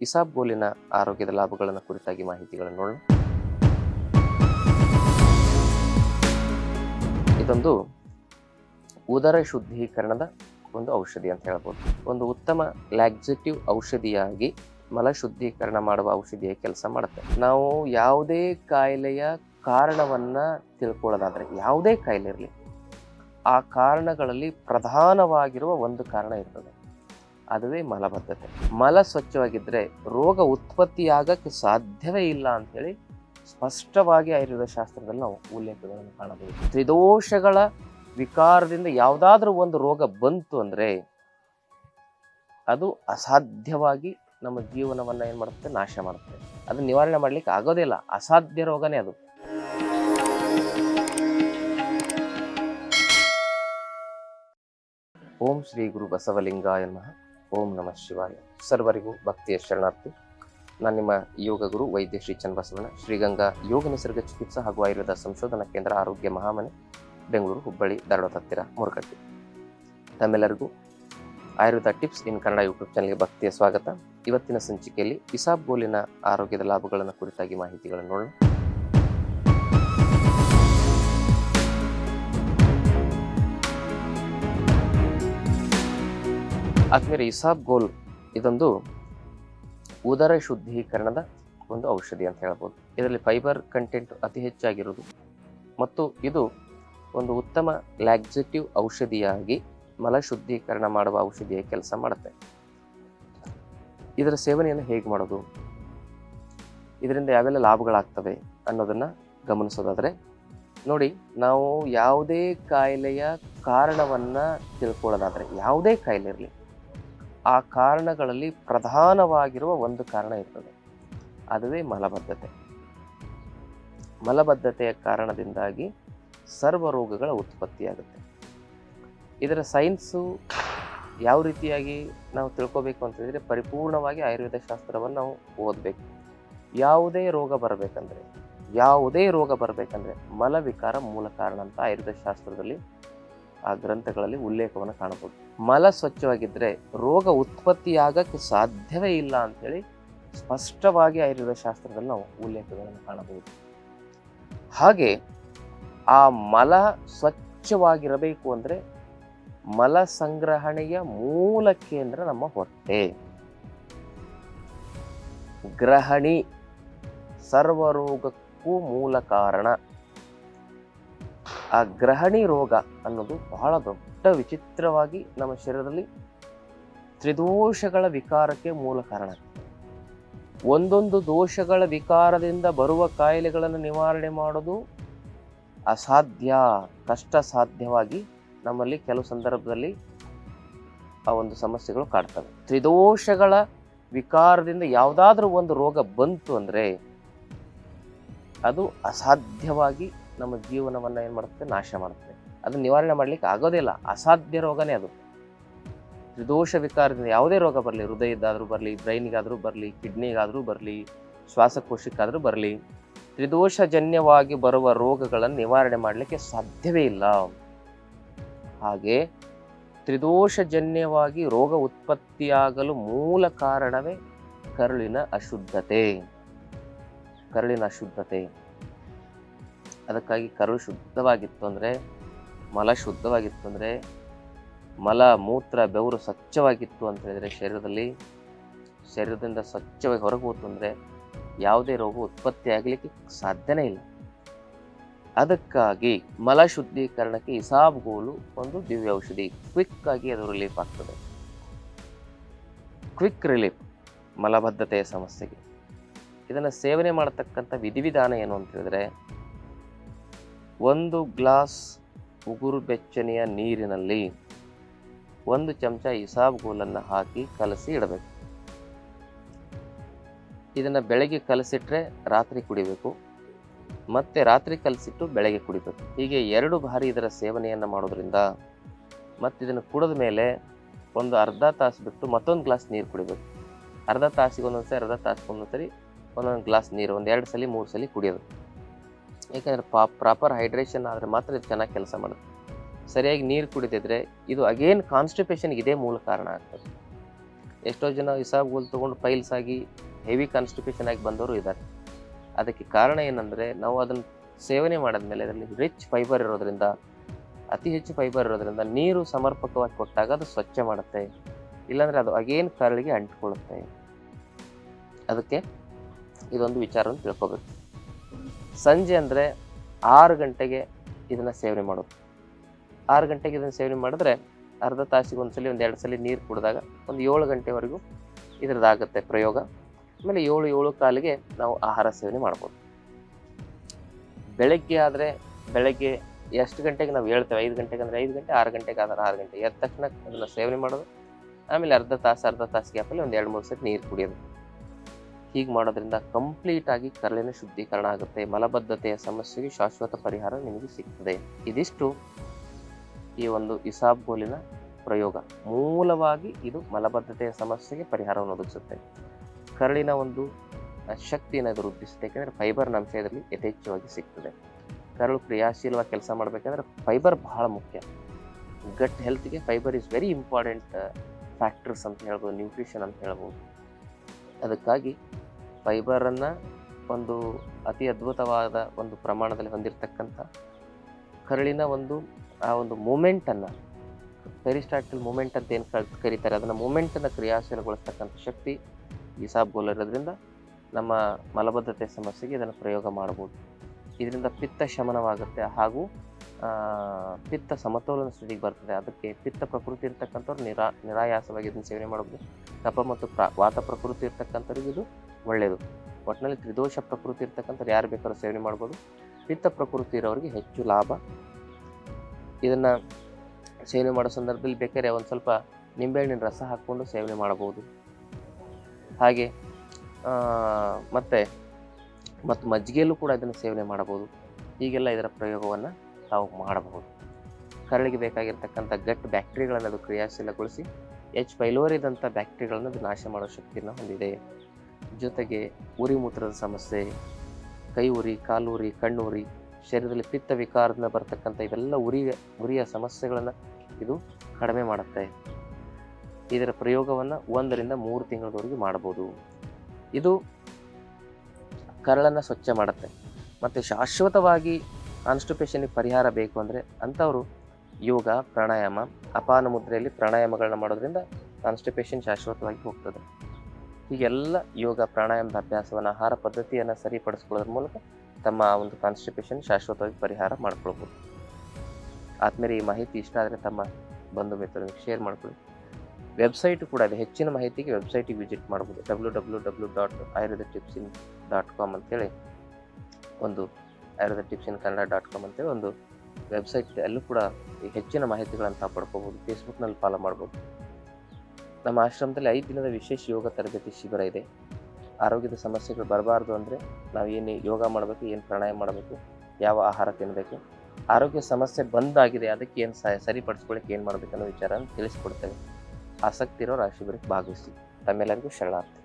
ಇಸಾಬ್ಗೋಲಿನ ಆರೋಗ್ಯದ ಲಾಭಗಳನ್ನು ಕುರಿತಾಗಿ ಮಾಹಿತಿಗಳನ್ನು ನೋಡೋಣ. ಇದೊಂದು ಉದರ ಶುದ್ಧೀಕರಣದ ಒಂದು ಔಷಧಿ ಅಂತ ಹೇಳ್ಬೋದು. ಒಂದು ಉತ್ತಮ ಲ್ಯಾಕ್ಸಿಟಿವ್ ಔಷಧಿಯಾಗಿ ಮಲ ಶುದ್ಧೀಕರಣ ಮಾಡುವ ಔಷಧಿಯ ಕೆಲಸ ಮಾಡುತ್ತೆ. ನಾವು ಯಾವುದೇ ಕಾಯಿಲೆಯ ಕಾರಣವನ್ನ ತಿಳ್ಕೊಳ್ಳೋದಾದ್ರೆ, ಯಾವುದೇ ಕಾಯಿಲೆ ಇರಲಿ, ಆ ಕಾರಣಗಳಲ್ಲಿ ಪ್ರಧಾನವಾಗಿರುವ ಒಂದು ಕಾರಣ ಇರ್ತದೆ. ಅದುವೇ ಮಲಬದ್ಧತೆ ಮಲ ಸ್ವಚ್ಛವಾಗಿದ್ದರೆ ರೋಗ ಉತ್ಪತ್ತಿಯಾಗಕ್ಕೆ ಸಾಧ್ಯವೇ ಇಲ್ಲ ಅಂಥೇಳಿ ಸ್ಪಷ್ಟವಾಗಿ ಆಯುರ್ವೇದ ಶಾಸ್ತ್ರದಲ್ಲಿ ನಾವು ಉಲ್ಲೇಖಗಳನ್ನು ಕಾಣಬಹುದು. ತ್ರಿದೋಷಗಳ ವಿಕಾರದಿಂದ ಯಾವುದಾದ್ರೂ ಒಂದು ರೋಗ ಬಂತು ಅಂದರೆ ಅದು ಅಸಾಧ್ಯವಾಗಿ ನಮ್ಮ ಜೀವನವನ್ನು ಏನು ಮಾಡುತ್ತೆ? ನಾಶ ಮಾಡುತ್ತೆ. ಅದನ್ನ ನಿವಾರಣೆ ಮಾಡ್ಲಿಕ್ಕೆ ಆಗೋದೇ ಇಲ್ಲ. ಅಸಾಧ್ಯ ರೋಗನೇ ಅದು. ಓಂ ಶ್ರೀ ಗುರು ಬಸವಲಿಂಗಾಯ ನಮಃ. ಓಂ ನಮಃ ಶಿವಾಯ. ಸರ್ವರಿಗೂ ಭಕ್ತಿಯ ಶರಣಾರ್ಥಿ. ನಾನು ನಿಮ್ಮ ಯೋಗ ಗುರು ವೈದ್ಯ ಶ್ರೀ ಚನ್ನಬಸವಣ್ಣ, ಶ್ರೀಗಂಗಾ ಯೋಗ ನಿಸರ್ಗ ಚಿಕಿತ್ಸಾ ಹಾಗೂ ಆಯುರ್ವೇದ ಸಂಶೋಧನಾ ಕೇಂದ್ರ ಆರೋಗ್ಯ ಮಹಾಮನೆ, ಬೆಂಗಳೂರು, ಹುಬ್ಬಳ್ಳಿ, ಧಾರವಾಡ ಹತ್ತಿರ ಮುರುಕಟ್ಟಿ ತಮ್ಮೆಲ್ಲರಿಗೂ Ayurveda tips in Kannada YouTube ಚಾನಲ್ಗೆ ಭಕ್ತಿಯ ಸ್ವಾಗತ. ಇವತ್ತಿನ ಸಂಚಿಕೆಯಲ್ಲಿ ಇಸಾಬ್ಗೋಲಿನ ಆರೋಗ್ಯದ ಲಾಭಗಳನ್ನು ಕುರಿತಾಗಿ ಮಾಹಿತಿಗಳನ್ನು ನೋಡೋಣ. ಆದ್ಮೇಲೆ ಇಸಾಬ್ಗೋಲ್ ಇದೊಂದು ಉದರ ಶುದ್ಧೀಕರಣದ ಒಂದು ಔಷಧಿ ಅಂತ ಹೇಳ್ಬೋದು. ಇದರಲ್ಲಿ ಫೈಬರ್ ಕಂಟೆಂಟ್ ಅತಿ ಹೆಚ್ಚಾಗಿರುವುದು. ಮತ್ತು ಇದು ಒಂದು ಉತ್ತಮ ಲ್ಯಾಕ್ಸಿಟಿವ್ ಔಷಧಿಯಾಗಿ ಮಲ ಶುದ್ಧೀಕರಣ ಮಾಡುವ ಔಷಧಿಯ ಕೆಲಸ ಮಾಡುತ್ತೆ. ಇದರ ಸೇವನೆಯನ್ನು ಹೇಗೆ ಮಾಡೋದು? ಇದರಿಂದ ಯಾವೆಲ್ಲ ಲಾಭಗಳಾಗ್ತವೆ ಅನ್ನೋದನ್ನು ಗಮನಿಸೋದಾದರೆ, ನೋಡಿ ನಾವು ಯಾವುದೇ ಕಾಯಿಲೆಯ ಕಾರಣವನ್ನು ತಿಳ್ಕೊಳ್ಳೋದಾದರೆ, ಯಾವುದೇ ಕಾಯಿಲೆ ಇರಲಿ ಆ ಕಾರಣಗಳಲ್ಲಿ ಪ್ರಧಾನವಾಗಿರುವ ಒಂದು ಕಾರಣ ಇರ್ತದೆ. ಅದುವೇ ಮಲಬದ್ಧತೆ. ಮಲಬದ್ಧತೆಯ ಕಾರಣದಿಂದಾಗಿ ಸರ್ವ ರೋಗಗಳ ಉತ್ಪತ್ತಿಯಾಗುತ್ತೆ. ಇದರ ಸೈನ್ಸು ಯಾವ ರೀತಿಯಾಗಿ ನಾವು ತಿಳ್ಕೊಬೇಕು ಅಂತ ಹೇಳಿದ್ರೆ ಪರಿಪೂರ್ಣವಾಗಿ ಆಯುರ್ವೇದ ಶಾಸ್ತ್ರವನ್ನು ನಾವು ಓದಬೇಕು. ಯಾವುದೇ ರೋಗ ಬರಬೇಕಂದ್ರೆ, ಯಾವುದೇ ರೋಗ ಬರಬೇಕಂದ್ರೆ ಮಲವಿಕಾರ ಮೂಲ ಕಾರಣ ಅಂತ ಆಯುರ್ವೇದ ಶಾಸ್ತ್ರದಲ್ಲಿ ಆ ಗ್ರಂಥಗಳಲ್ಲಿ ಉಲ್ಲೇಖವನ್ನು ಕಾಣಬಹುದು. ಮಲ ಸ್ವಚ್ಛವಾಗಿದ್ದರೆ ರೋಗ ಉತ್ಪತ್ತಿಯಾಗಕ್ಕೆ ಸಾಧ್ಯವೇ ಇಲ್ಲ ಅಂಥೇಳಿ ಸ್ಪಷ್ಟವಾಗಿ ಆಯುರ್ವೇದ ಶಾಸ್ತ್ರದಲ್ಲಿ ನಾವು ಉಲ್ಲೇಖಗಳನ್ನು ಕಾಣಬಹುದು. ಹಾಗೆ ಆ ಮಲ ಸ್ವಚ್ಛವಾಗಿರಬೇಕು ಅಂದರೆ ಮಲ ಸಂಗ್ರಹಣೆಯ ಮೂಲ ಕೇಂದ್ರ ನಮ್ಮ ಹೊಟ್ಟೆ. ಗ್ರಹಣಿ ಸರ್ವರೋಗಕ್ಕೂ ಮೂಲ ಕಾರಣ ಆ ಗ್ರಹಣಿ ರೋಗ ಅನ್ನೋದು ಬಹಳ ದೊಡ್ಡ ವಿಚಿತ್ರವಾಗಿ ನಮ್ಮ ಶರೀರದಲ್ಲಿ ತ್ರಿದೋಷಗಳ ವಿಕಾರಕ್ಕೆ ಮೂಲ ಕಾರಣ. ಒಂದೊಂದು ದೋಷಗಳ ವಿಕಾರದಿಂದ ಬರುವ ಕಾಯಿಲೆಗಳನ್ನು ನಿವಾರಣೆ ಮಾಡೋದು ಅಸಾಧ್ಯ ಕಷ್ಟ ಸಾಧ್ಯವಾಗಿ ನಮ್ಮಲ್ಲಿ ಕೆಲವು ಸಂದರ್ಭದಲ್ಲಿ ಆ ಒಂದು ಸಮಸ್ಯೆಗಳು ಕಾಡ್ತವೆ. ತ್ರಿದೋಷಗಳ ವಿಕಾರದಿಂದ ಯಾವುದಾದ್ರೂ ಒಂದು ರೋಗ ಬಂತು ಅಂದರೆ ಅದು ಅಸಾಧ್ಯವಾಗಿ ನಮ್ಮ ಜೀವನವನ್ನು ಏನು ಮಾಡುತ್ತೆ? ನಾಶ ಮಾಡುತ್ತೆ. ಅದನ್ನು ನಿವಾರಣೆ ಮಾಡ್ಲಿಕ್ಕೆ ಆಗೋದೇ ಇಲ್ಲ. ಅಸಾಧ್ಯ ರೋಗನೇ ಅದು. ತ್ರಿದೋಷ ವಿಕಾರದಿಂದ ಯಾವುದೇ ರೋಗ ಬರಲಿ. ಹೃದಯದ್ದಾದರೂ ಬರಲಿ, ಬ್ರೈನಿಗಾದರೂ ಬರಲಿ, ಕಿಡ್ನಿಗಾದರೂ ಬರಲಿ, ಶ್ವಾಸಕೋಶಕ್ಕಾದರೂ ಬರಲಿ, ತ್ರಿದೋಷಜನ್ಯವಾಗಿ ಬರುವ ರೋಗಗಳನ್ನು ನಿವಾರಣೆ ಮಾಡಲಿಕ್ಕೆ ಸಾಧ್ಯವೇ ಇಲ್ಲ. ಹಾಗೆ ತ್ರಿದೋಷಜನ್ಯವಾಗಿ ರೋಗ ಉತ್ಪತ್ತಿಯಾಗಲು ಮೂಲ ಕಾರಣವೇ ಕರುಳಿನ ಅಶುದ್ಧತೆ. ಕರುಳಿನ ಅಶುದ್ಧತೆ. ಅದಕ್ಕಾಗಿ ಕರು ಶುದ್ಧವಾಗಿತ್ತು ಅಂದರೆ, ಮಲ ಶುದ್ಧವಾಗಿತ್ತು ಅಂದರೆ, ಮಲ, ಮೂತ್ರ, ಬೆವರು ಸ್ವಚ್ಛವಾಗಿತ್ತು ಅಂತ ಹೇಳಿದರೆ ಶರೀರದಲ್ಲಿ, ಶರೀರದಿಂದ ಸ್ವಚ್ಛವಾಗಿ ಹೊರಗೆ ಹೋಯ್ತು ಅಂದರೆ ಯಾವುದೇ ರೋಗ ಉತ್ಪತ್ತಿ ಆಗಲಿಕ್ಕೆ ಸಾಧ್ಯನೇ ಇಲ್ಲ. ಅದಕ್ಕಾಗಿ ಮಲ ಶುದ್ಧೀಕರಣಕ್ಕೆ ಇಸಾಬ್ಗೋಲು ಒಂದು ದಿವ್ಯ ಔಷಧಿ ಕ್ವಿಕ್ ಆಗಿ ಅದು ರಿಲೀಫ್ ಆಗ್ತದೆ. ಕ್ವಿಕ್ ರಿಲೀಫ್ ಮಲಬದ್ಧತೆಯ ಸಮಸ್ಯೆಗೆ. ಇದನ್ನು ಸೇವನೆ ಮಾಡತಕ್ಕಂಥ ವಿಧಿವಿಧಾನ ಏನು ಅಂತ ಹೇಳಿದ್ರೆ ಒಂದು ಗ್ಲಾಸ್ ಉಗುರು ಬೆಚ್ಚನೆಯ ನೀರಿನಲ್ಲಿ ಒಂದು ಚಮಚ ಇಸಾಬ್ಗೋಲನ್ನು ಹಾಕಿ ಕಲಸಿ ಇಡಬೇಕು. ಇದನ್ನು ಬೆಳಗ್ಗೆ ಕಲಸಿಟ್ರೆ ರಾತ್ರಿ ಕುಡಿಬೇಕು. ಮತ್ತೆ ರಾತ್ರಿ ಕಲಸಿಟ್ಟು ಬೆಳಗ್ಗೆ ಕುಡಿಬೇಕು. ಹೀಗೆ ಎರಡು ಬಾರಿ ಇದರ ಸೇವನೆಯನ್ನು ಮಾಡೋದ್ರಿಂದ ಮತ್ತು ಇದನ್ನು ಕುಡಿದ ಮೇಲೆ ಒಂದು ಅರ್ಧ ತಾಸು ಬಿಟ್ಟು ಮತ್ತೊಂದು ಗ್ಲಾಸ್ ನೀರು ಕುಡಿಬೇಕು. ಅರ್ಧ ತಾಸಿಗೆ ಒಂದೊಂದು ಸರಿ ಅರ್ಧ ತಾಸಿಗೆ ಒಂದೊಂದು ಸರಿ ಒಂದೊಂದು ಗ್ಲಾಸ್ ನೀರು ಒಂದು ಎರಡು ಸಲ, ಮೂರು ಸಲ ಕುಡಿಯೋದು. ಯಾಕಂದರೆ ಪಾ ಪ್ರಾಪರ್ ಹೈಡ್ರೇಷನ್ ಆದರೆ ಮಾತ್ರ ಇದು ಚೆನ್ನಾಗಿ ಕೆಲಸ ಮಾಡುತ್ತೆ. ಸರಿಯಾಗಿ ನೀರು ಕುಡಿದಿದ್ರೆ ಇದು ಅಗೇನ್ ಕಾನ್ಸ್ಟಿಪೇಷನ್ಗೆ ಇದೇ ಮೂಲ ಕಾರಣ ಆಗ್ತದೆ. ಎಷ್ಟೋ ಜನ ಹಿಸಾಬ್ಗಳು ತೊಗೊಂಡು ಫೈಲ್ಸ್ ಆಗಿ ಹೆವಿ ಕಾನ್ಸ್ಟಿಪೇಷನ್ ಆಗಿ ಬಂದವರು ಇದ್ದಾರೆ. ಅದಕ್ಕೆ ಕಾರಣ ಏನಂದರೆ ನಾವು ಅದನ್ನು ಸೇವನೆ ಮಾಡಿದ್ಮೇಲೆ ಅದರಲ್ಲಿ ರಿಚ್ ಫೈಬರ್ ಇರೋದ್ರಿಂದ, ಅತಿ ಹೆಚ್ಚು ಫೈಬರ್ ಇರೋದ್ರಿಂದ ನೀರು ಸಮರ್ಪಕವಾಗಿ ಕೊಟ್ಟಾಗ ಅದು ಸ್ವಚ್ಛ ಮಾಡುತ್ತೆ. ಇಲ್ಲಾಂದರೆ ಅದು ಅಗೇನ್ ಕರಳಿಗೆ ಅಂಟಿಕೊಳ್ಳುತ್ತೆ. ಅದಕ್ಕೆ ಇದೊಂದು ವಿಚಾರವನ್ನು ತಿಳ್ಕೊಬೇಕು. ಸಂಜೆ ಅಂದರೆ ಆರು ಗಂಟೆಗೆ ಇದನ್ನು ಸೇವನೆ ಮಾಡೋದು. ಆರು ಗಂಟೆಗೆ ಇದನ್ನು ಸೇವನೆ ಮಾಡಿದ್ರೆ ಅರ್ಧ ತಾಸಿಗೆ ಒಂದು ಸಲ ಒಂದು ಎರಡು ಸಲ ನೀರು ಕುಡಿದಾಗ ಒಂದು ಏಳು ಗಂಟೆವರೆಗೂ ಇದ್ರದ್ದಾಗುತ್ತೆ ಪ್ರಯೋಗ. ಆಮೇಲೆ ಏಳು ಏಳು ಕಾಲಿಗೆ ನಾವು ಆಹಾರ ಸೇವನೆ ಮಾಡ್ಬೋದು. ಬೆಳಗ್ಗೆ ಆದರೆ ಬೆಳಗ್ಗೆ ಎಷ್ಟು ಗಂಟೆಗೆ ನಾವು ಹೇಳ್ತೇವೆ? ಐದು ಗಂಟೆಗೆ ಅಂದರೆ ಐದು ಗಂಟೆ, ಆರು ಗಂಟೆಗೆ ಆದ್ರೆ ಆರು ಗಂಟೆ. ಎದ್ದ ತಕ್ಷಣ ಅದನ್ನು ಸೇವನೆ ಮಾಡೋದು. ಆಮೇಲೆ ಅರ್ಧ ತಾಸು ಅರ್ಧ ತಾಸು ಗ್ಯಾಪಲ್ಲಿ ಒಂದು ಎರಡು, ಮೂರು ಸತಿ ನೀರು ಕುಡಿಯೋದು. ಹೀಗೆ ಮಾಡೋದ್ರಿಂದ ಕಂಪ್ಲೀಟ್ ಆಗಿ ಕರಳಿನ ಶುದ್ಧೀಕರಣ ಆಗುತ್ತೆ. ಮಲಬದ್ಧತೆಯ ಸಮಸ್ಯೆಗೆ ಶಾಶ್ವತ ಪರಿಹಾರ ನಿಮಗೆ ಸಿಗ್ತದೆ. ಇದಿಷ್ಟು ಈ ಒಂದು ಇಸಾಬ್ ಗೋಲಿನ ಪ್ರಯೋಗ. ಮೂಲವಾಗಿ ಇದು ಮಲಬದ್ಧತೆಯ ಸಮಸ್ಯೆಗೆ ಪರಿಹಾರವನ್ನು ಒದಗಿಸುತ್ತೆ. ಕರಳಿನ ಒಂದು ಶಕ್ತಿಯನ್ನು ಇದು ವೃದ್ಧಿಸುತ್ತೆ. ಯಾಕೆಂದರೆ ಫೈಬರ್ನ ಅಂಶ ಇದರಲ್ಲಿ ಯಥೇಚ್ಛವಾಗಿ ಸಿಗ್ತದೆ. ಕರಳು ಕ್ರಿಯಾಶೀಲವಾಗಿ ಕೆಲಸ ಮಾಡಬೇಕಂದ್ರೆ ಫೈಬರ್ ಬಹಳ ಮುಖ್ಯ. Gut ಹೆಲ್ತ್ಗೆ fibre is very important factors ಅಂತ ಹೇಳ್ಬೋದು ನ್ಯೂಟ್ರಿಷನ್ ಅಂತ ಹೇಳ್ಬೋದು. ಅದಕ್ಕಾಗಿ ಫೈಬರನ್ನು ಒಂದು ಅತಿ ಅದ್ಭುತವಾದ ಒಂದು ಪ್ರಮಾಣದಲ್ಲಿ ಹೊಂದಿರತಕ್ಕಂಥ ಕರಳಿನ ಒಂದು, ಆ ಒಂದು ಮೂಮೆಂಟನ್ನು, ಪೆರಿಸ್ಟಾಟಿಲ್ ಮೂಮೆಂಟ್ ಅಂತ ಏನು ಕರೀತಾರೆ, ಅದನ್ನು ಮೂಮೆಂಟನ್ನು ಕ್ರಿಯಾಶೀಲಗೊಳಿಸ್ತಕ್ಕಂಥ ಶಕ್ತಿ ಈ ಸಾಬ್ಗೋಲ್ ಇರೋದ್ರಿಂದ ನಮ್ಮ ಮಲಬದ್ಧತೆ ಸಮಸ್ಯೆಗೆ ಇದನ್ನು ಪ್ರಯೋಗ ಮಾಡ್ಬೋದು. ಇದರಿಂದ ಪಿತ್ತ ಶಮನವಾಗುತ್ತೆ ಹಾಗೂ ಪಿತ್ತ ಸಮತೋಲನ ಸ್ಥಿತಿಗೆ ಬರ್ತದೆ. ಅದಕ್ಕೆ ಪಿತ್ತ ಪ್ರಕೃತಿ ಇರ್ತಕ್ಕಂಥವ್ರು ನಿರಾ, ನಿರಾಯಾಸವಾಗಿ ಇದನ್ನು ಸೇವನೆ ಮಾಡ್ಬೋದು ಕಪ ಮತ್ತು ಪ್ರ, ವಾತ ಪ್ರಕೃತಿ ಇರ್ತಕ್ಕಂಥವ್ರಿಗೆ ಇದು ಒಳ್ಳೆಯದು ಒಟ್ಟಿನಲ್ಲಿ ತ್ರಿದೋಷ ಪ್ರಕೃತಿ ಇರ್ತಕ್ಕಂಥವ್ರು ಯಾರು ಬೇಕಾದ್ರೂ ಸೇವನೆ ಮಾಡ್ಬೋದು. ಪಿತ್ತ ಪ್ರಕೃತಿ ಇರೋರಿಗೆ ಹೆಚ್ಚು ಲಾಭ. ಇದನ್ನು ಸೇವನೆ ಮಾಡೋ ಸಂದರ್ಭದಲ್ಲಿ ಬೇಕಾದ್ರೆ ಒಂದು ಸ್ವಲ್ಪ ನಿಂಬೆಹಣ್ಣಿನ ರಸ ಹಾಕ್ಕೊಂಡು ಸೇವನೆ ಮಾಡಬಹುದು. ಹಾಗೆ ಮತ್ತೆ, ಮತ್ತು ಮಜ್ಜಿಗೆಯಲ್ಲೂ ಕೂಡ ಇದನ್ನು ಸೇವನೆ ಮಾಡಬಹುದು. ಹೀಗೆಲ್ಲ ಇದರ ಪ್ರಯೋಗವನ್ನು ತಾವು ಮಾಡಬಹುದು. ಕರಳಿಗೆ ಬೇಕಾಗಿರ್ತಕ್ಕಂಥ ಗಟ್ ಬ್ಯಾಕ್ಟೀರಿಯಾಗಳನ್ನು ಅದು ಕ್ರಿಯಾಶೀಲಗೊಳಿಸಿ, ಎಚ್ ಪೈಲೋರಿದಂಥ ಬ್ಯಾಕ್ಟೀರಿಯಾಗಳನ್ನು ಅದು ನಾಶ ಮಾಡೋ ಶಕ್ತಿಯನ್ನು ಹೊಂದಿದೆ. ಜೊತೆಗೆ ಉರಿ ಮೂತ್ರದ ಸಮಸ್ಯೆ, ಕೈ ಉರಿ, ಕಾಲು ಉರಿ, ಕಣ್ಣು ಉರಿ, ಶರೀರದಲ್ಲಿ ಪಿತ್ತ ವಿಕಾರದಿಂದ ಬರತಕ್ಕಂಥ ಇವೆಲ್ಲ ಉರಿ, ಉರಿಯ ಸಮಸ್ಯೆಗಳನ್ನು ಇದು ಕಡಿಮೆ ಮಾಡುತ್ತೆ. ಇದರ ಪ್ರಯೋಗವನ್ನು ಒಂದರಿಂದ ಮೂರು ತಿಂಗಳವರೆಗೆ ಮಾಡ್ಬೋದು ಇದು ಕರಳನ್ನು ಸ್ವಚ್ಛ ಮಾಡುತ್ತೆ. ಮತ್ತು ಶಾಶ್ವತವಾಗಿ ಕಾನ್ಸ್ಟಿಪೇಷನ್ಗೆ ಪರಿಹಾರ ಬೇಕು ಅಂದರೆ ಅಂಥವರು ಯೋಗ, ಪ್ರಾಣಾಯಾಮ, ಅಪಾನ ಮುದ್ರೆಯಲ್ಲಿ ಪ್ರಾಣಾಯಾಮಗಳನ್ನ ಮಾಡೋದ್ರಿಂದ ಕಾನ್ಸ್ಟಿಪೇಷನ್ ಶಾಶ್ವತವಾಗಿ ಹೋಗ್ತದೆ. ಹೀಗೆಲ್ಲ ಯೋಗ, ಪ್ರಾಣಾಯಾಮದ ಅಭ್ಯಾಸವನ್ನು ಆಹಾರ ಪದ್ಧತಿಯನ್ನು ಸರಿಪಡಿಸ್ಕೊಳ್ಳೋದ್ರ ಮೂಲಕ ತಮ್ಮ ಒಂದು ಕಾನ್ಸ್ಟಿಪೇಷನ್ ಶಾಶ್ವತವಾಗಿ ಪರಿಹಾರ ಮಾಡ್ಕೊಳ್ಬೋದು. ಆದ್ಮೇಲೆ ಈ ಮಾಹಿತಿ ಇಷ್ಟ ಆದರೆ ತಮ್ಮ ಬಂಧು ಮಿತ್ರರಿಗೆ ಶೇರ್ ಮಾಡ್ಕೊಳ್ಳಿ. ವೆಬ್ಸೈಟ್ ಕೂಡ ಇದೆ. ಹೆಚ್ಚಿನ ಮಾಹಿತಿಗೆ ವೆಬ್ಸೈಟಿಗೆ ವಿಸಿಟ್ ಮಾಡ್ಬೋದು. W W W dot Ayurveda tips dot com ಅಂತೇಳಿ ಒಂದು Ayurveda tips in Kannada dot com ಅಂತೇಳಿ ಒಂದು ವೆಬ್ಸೈಟ್ ಅಲ್ಲೂ ಕೂಡ ಹೆಚ್ಚಿನ ಮಾಹಿತಿಗಳನ್ನು ತಾವು ಫೇಸ್ಬುಕ್ನಲ್ಲಿ ಫಾಲೋ ಮಾಡ್ಬೋದು. ನಮ್ಮ ಆಶ್ರಮದಲ್ಲಿ ಐದು ದಿನದ ವಿಶೇಷ ಯೋಗ ತರಬೇತಿ ಶಿಬಿರ ಇದೆ. ಆರೋಗ್ಯದ ಸಮಸ್ಯೆಗಳು ಬರಬಾರ್ದು ಅಂದರೆ ನಾವು ಏನು ಯೋಗ ಮಾಡಬೇಕು, ಏನು ಪ್ರಾಣಾಯಾಮ ಮಾಡಬೇಕು, ಯಾವ ಆಹಾರ ತಿನ್ನಬೇಕು ಆರೋಗ್ಯ ಸಮಸ್ಯೆ ಬಂದಾಗಿದೆ, ಅದಕ್ಕೆ ಏನು ಸರಿಪಡಿಸ್ಕೊಳ್ಳಿಕ್ಕೆ ಏನು ಮಾಡಬೇಕು ಅನ್ನೋ ವಿಚಾರವನ್ನು ತಿಳಿಸ್ಕೊಡ್ತೇವೆ. ಆಸಕ್ತಿ ಇರೋರು ಆ ಶಿಬಿರಕ್ಕೆ ಭಾಗವಹಿಸಿ. ತಮ್ಮೆಲ್ಲರಿಗೂ ಶರಣಾರ್ಥಿ.